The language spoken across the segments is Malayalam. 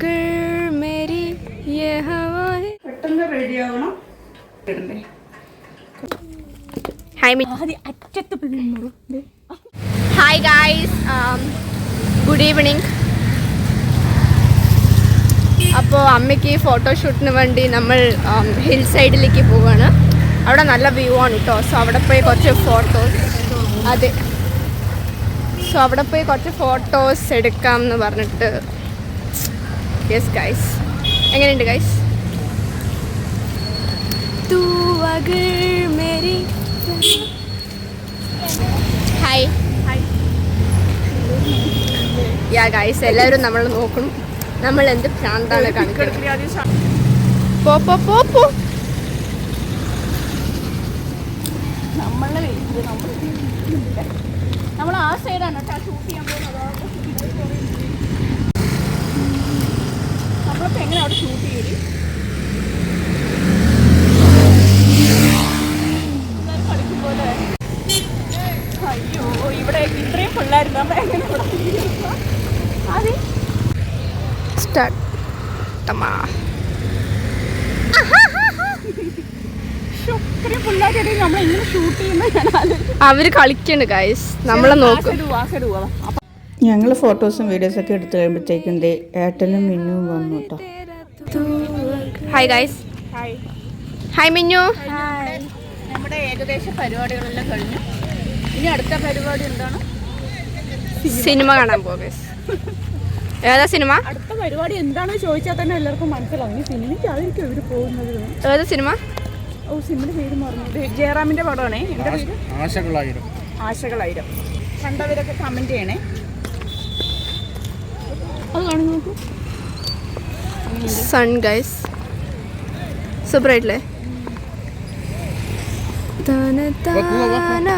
മകൾ മേരി പെട്ടെന്ന് ഹായ് ഗായ്സ് ഗുഡ് ഈവനിങ് അപ്പോൾ അമ്മയ്ക്ക് ഫോട്ടോഷൂട്ടിന് വേണ്ടി നമ്മൾ um, ഹിൽ സൈഡിലേക്ക് പോവുകയാണ് അവിടെ നല്ല വ്യൂ ആണ് കേട്ടോ സോ അവിടെ പോയി കുറച്ച് ഫോട്ടോസ് അതെ. സോ അവിടെ പോയി കുറച്ച് ഫോട്ടോസ് എടുക്കാം എന്ന് പറഞ്ഞിട്ട് യെസ് ഗൈസ് എങ്ങനെയുണ്ട് ഗൈസ് ഹായ് യാ ഗൈസ് എല്ലാവരും നമ്മൾ നോക്കും. നമ്മൾ എന്ത് പ്രാന്താണ് കാണിക്കുന്നത്? പോ പോ പോ പോ. നമ്മൾ ആ സൈഡാണ് കേട്ടോ ഷൂട്ട് ചെയ്യാൻ പോകുന്നത്. അവിടെ ഷൂട്ട് കളിക്കുമ്പോൾ അയ്യോ ഇവിടെ ഇത്രയും പിള്ളേരുണ്ട്? നമ്മൾ എങ്ങനെ? അതെ സ്റ്റാർട്ട് തമാ അവർ കളിക്കണ് ഗൈസ് നമ്മളെ നോക്കും. ഞങ്ങൾ ഫോട്ടോസും വീഡിയോസൊക്കെ എടുത്തു കഴിയുമ്പോഴത്തേക്കും ഏട്ടനും മിന്നും വന്നു കേട്ടോ hi guys hi hi Minnu. നമ്മുടെ ഏകദേശ പരിപാടികളെല്ലാം കഴിഞ്ഞു. ഇനി അടുത്ത പരിപാടി എന്താണ്? സിനിമ. കാണാൻ പോകും ഗൈസ് ഏതാ സിനിമ? അടുത്ത പരിപാടി എന്താണെന്ന് ചോദിച്ചാൽ തന്നെ എല്ലാവർക്കും മനസ്സിലാവും. സിനിമയ്ക്കായിരിക്കും സിനിമയ്ക്ക് ആയിരിക്കും ഇവർ പോകുന്നത്. ഏതാ സിനിമ? ഓ സിനിമയുടെ പേര് മറന്നു. ജയറാമിന്റെ പടമാണേ. പേര്? ആശകളായിരം. ആശകളായിരം. കണ്ടവരൊക്കെ കമന്റ് ചെയ്യണേ. അത് കാണുന്നു നോക്കൂ സൺ ഗൈസ് സൂപ്പർ ആയിട്ടില്ലേ തന താന തനനാന.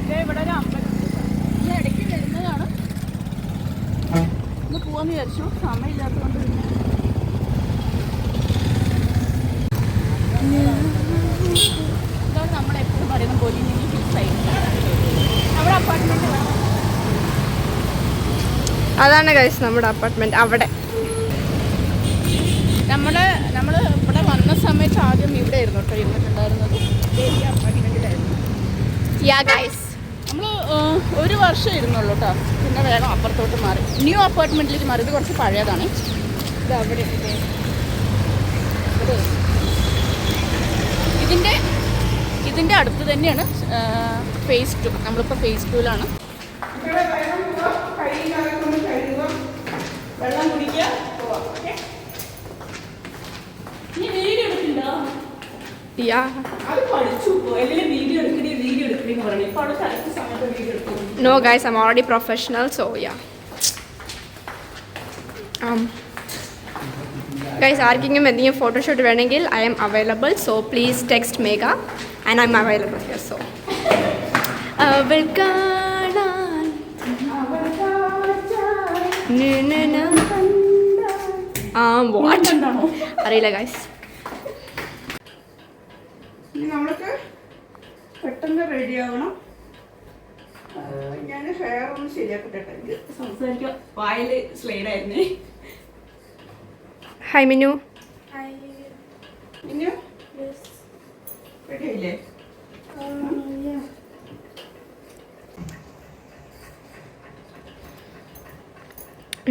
ദേ ഇവിടെ ഒരു അമ്പലം ഇന്ന് ഇടയ്ക്ക് വരുന്നതാണ് ഇന്ന് പോവാന്ന് വിചാരിച്ചു സമയമില്ലാത്തതുകൊണ്ട് പിന്നെ ഇതാണ് നമ്മളെപ്പോഴും പറയുന്ന പോലെ ഹിൽ സൈഡ് നമ്മുടെ അപ്പാർട്ട്മെന്റ് അതാണ് കഴിച്ച് നമ്മുടെ അപ്പാർട്ട്മെന്റ് അവിടെ. നമ്മുടെ നമ്മൾ ഇവിടെ വന്ന സമയത്ത് ആദ്യം ഇവിടെ ആയിരുന്നു കേട്ടോ ഇരുന്നിട്ടുണ്ടായിരുന്നത്. നമ്മൾ ഒരു വർഷം ഇരുന്നുള്ളൂ കേട്ടോ. പിന്നെ വേഗം അപ്പുറത്തോട്ട് മാറി. ന്യൂ അപ്പാർട്ട്മെന്റിലേക്ക് മാറി. ഇത് കുറച്ച് പഴയതാണ്. ഇത് അവിടെ. ഇതിന്റെ ഇതിന്റെ ഇതിന്റെ അടുത്ത് തന്നെയാണ് ഫേസ് ടു നമ്മളിപ്പോൾ ഫേസ് ടുവിലാണ് വെള്ളം കുടിക്കുക പോവാം ഓക്കെ നീ വീഡിയോ എടുക്കണ്ടോ യാ അത് പഠിച്ചു അല്ലെങ്കിൽ വീഡിയോ എടുക്കണേ വീഡിയോ എടുക്കണേ എന്ന് പറഞ്ഞു ഇപ്പോൾ അവിടെ കറക്റ്റ് സമയത്ത് വീഡിയോ എടുക്കുന്നു no guys I'm already professional so ya guys ആർക്കെങ്കിലും എന്തെങ്കിലും ഫോട്ടോഷൂട്ട് വേണമെങ്കിൽ I am available so please text Megha and I am available here so അവൾ കാണാൻ ആ വാട്ട് എന്താണോ? അറിയില്ല ഗൈസ് ഇനി നമ്മൾക്ക് പെട്ടെന്ന് റെഡി ആവണം. ഞാൻ ഹെയർ ഒന്ന് ശരിയാക്കട്ടെ എനിക്ക് സംസാരിക്കുക വായിൽ സ്ലൈഡായിരുന്നേ ഹായ് മിനു മിനു റെഡിയായില്ലേ?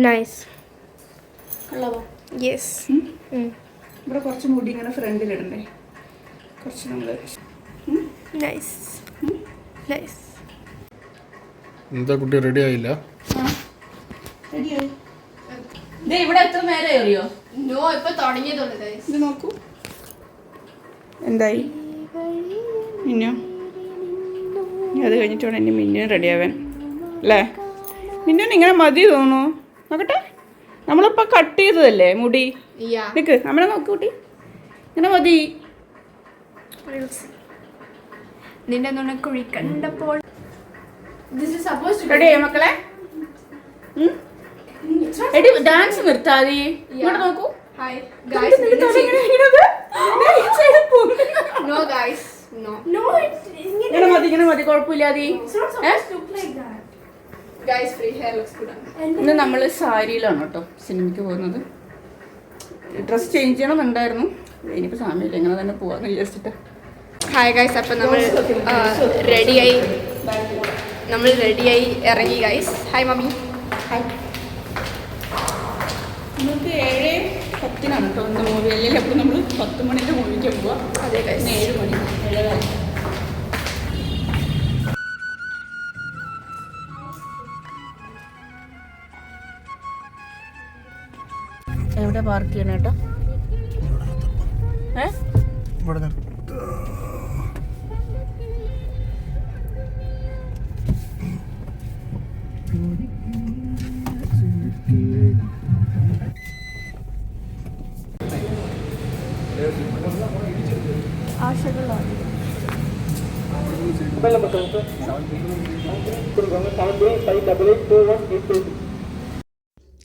നൈസ് യെസ് ഇവിടെ കുറച്ച് മുടി ഇങ്ങനെ ഫ്രണ്ടിലിടണ്ടേ കുറച്ച് നമ്മൾ നൈസ് നൈസ് എന്താ കുട്ടി റെഡി ആയില്ല? റെഡിയായി ദേ ഇവിടെ എത്ര നേരം അറിയോ? നോ ഇപ്പൊ തുടങ്ങിയതുള്ളൂ ഇത് നോക്കൂ. എന്തായി? മിന്നു. അത് കഴിഞ്ഞിട്ട് വേണം ഇനി മിന്നു റെഡി ആവാൻ. അല്ലേ? മിന്നു ഇങ്ങനെ മതി തോന്നുന്നു. നോക്കട്ടെ. നമ്മളിപ്പോൾ കട്ട് ചെയ്തതല്ലേ മുടി? നിക്ക് നമ്മളെ നോക്ക് കുട്ടി. ഇങ്ങനെ മതി. നിന്റെ നുണക്കുഴി കണ്ടപ്പോൾ മക്കളെ. എടി ഡാൻസ് നിർത്താതെ. ഇങ്ങോട്ട് നോക്കൂ. ഇങ്ങനെ മതി ഇങ്ങനെ മതി. കുഴപ്പമില്ലാതെ. ഇന്ന് നമ്മൾ സാരിയിലാണ് കേട്ടോ സിനിമയ്ക്ക് പോകുന്നത്. ഡ്രസ് ചേഞ്ച് ചെയ്യണമെന്നുണ്ടായിരുന്നു. ഇനിയിപ്പോൾ സമയമില്ല ഇങ്ങനെ തന്നെ പോവാന്ന് വിചാരിച്ചിട്ട്. ഹായ് ഗൈസ് അപ്പം നമ്മൾ റെഡിയായി നമ്മൾ റെഡിയായി ഇറങ്ങി ഗൈസ് ഹായ് മമ്മി ഹായ് നമുക്ക് ഏഴ് പത്തിനാണ് കേട്ടോ ഇന്ന് മൂവി അല്ലെങ്കിൽ അപ്പോൾ നമ്മൾ പത്ത് മണിന്റെ മൂവിക്ക് പോവാം. അതെ ഗൈസ് ഏഴ് മണി. ഏഴര എവിടെ പാർക്ക് ചെയ്യണം കേട്ടോ ഏ? ഇവിടെ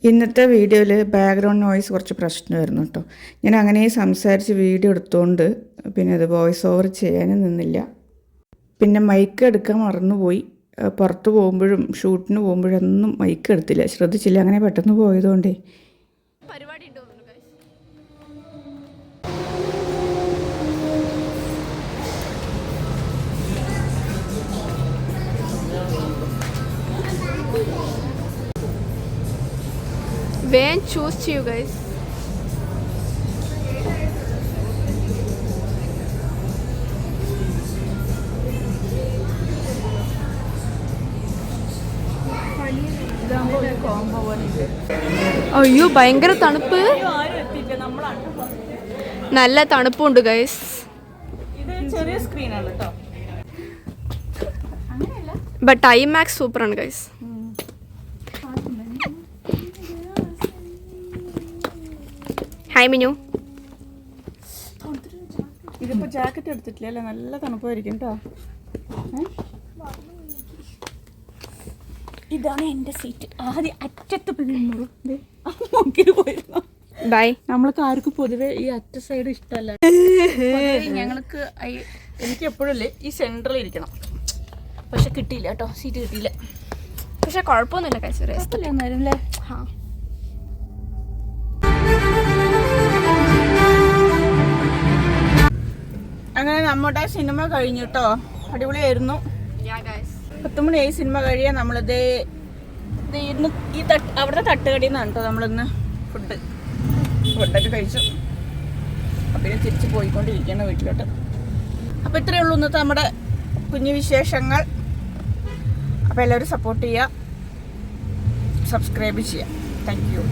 ഇന്നത്തെ വീഡിയോയിൽ ബാക്ക്ഗ്രൗണ്ട് നോയ്സ് കുറച്ച് പ്രശ്നമായിരുന്നു കേട്ടോ. ഞാൻ അങ്ങനെ സംസാരിച്ച് വീഡിയോ എടുത്തുകൊണ്ട് പിന്നെ അത് വോയിസ് ഓവർ ചെയ്യാനും നിന്നില്ല. പിന്നെ മൈക്ക് എടുക്കാൻ മറന്നുപോയി. പുറത്ത് പോകുമ്പോഴും ഷൂട്ടിന് പോകുമ്പോഴൊന്നും മൈക്ക് എടുത്തില്ല. ശ്രദ്ധിച്ചില്ല. അങ്ങനെ പെട്ടെന്ന് പോയതുകൊണ്ടേ. വേൻ ചൂസ് ചെയ്യൂ ഗൈസ് അയ്യോ ഭയങ്കര തണുപ്പ്. നല്ല തണുപ്പുണ്ട് ഗൈസ് ബട്ട് ചെറിയ മാക്സ് സൂപ്പറാണ് ഗൈസ് ഹായ് മിനു. ഇതിപ്പോ ജാക്കറ്റ് എടുത്തിട്ടില്ല? അല്ലേ? നല്ല തണുപ്പായിരിക്കും കേട്ടോ ഇതാണ് എന്റെ സീറ്റ്. ആദ്യം അറ്റത്ത് പോയിരുന്നു. ബൈ. നമ്മൾക്ക് ആർക്കും പൊതുവെ ഈ അറ്റ സൈഡ് ഇഷ്ടമല്ല. ഞങ്ങൾക്ക് എനിക്ക് എപ്പോഴല്ലേ ഈ സെന്ററിൽ ഇരിക്കണം. പക്ഷെ കിട്ടിയില്ല കേട്ടോ സീറ്റ് കിട്ടിയില്ല. പക്ഷെ കുഴപ്പമൊന്നുമില്ല കഴിച്ചു എന്നാലും അല്ലേ? ഹാ. അങ്ങനെ നമ്മുടെ സിനിമ കഴിഞ്ഞു കേട്ടോ അടിപൊളിയായിരുന്നു. യാ ഗൈസ് പത്ത് മണിയായി സിനിമ കഴിയാൻ നമ്മളിത് ഇന്ന് ഈ തട്ട് അവിടുത്തെ തട്ടുകടിയിൽ നിന്നാണ് കേട്ടോ നമ്മളിന്ന് ഫുഡ്. ഫുഡൊക്കെ കഴിച്ചു. അപ്പം ഇനി തിരിച്ച് പോയിക്കൊണ്ടിരിക്കുകയാണ് വീട്ടിലോട്ട്. അപ്പോൾ ഇത്രയേ ഉള്ളൂ ഇന്നത്തെ നമ്മുടെ കുഞ്ഞു വിശേഷങ്ങൾ. അപ്പോൾ എല്ലാവരും സപ്പോർട്ട് ചെയ്യുക സബ്സ്ക്രൈബ് ചെയ്യുക താങ്ക് യു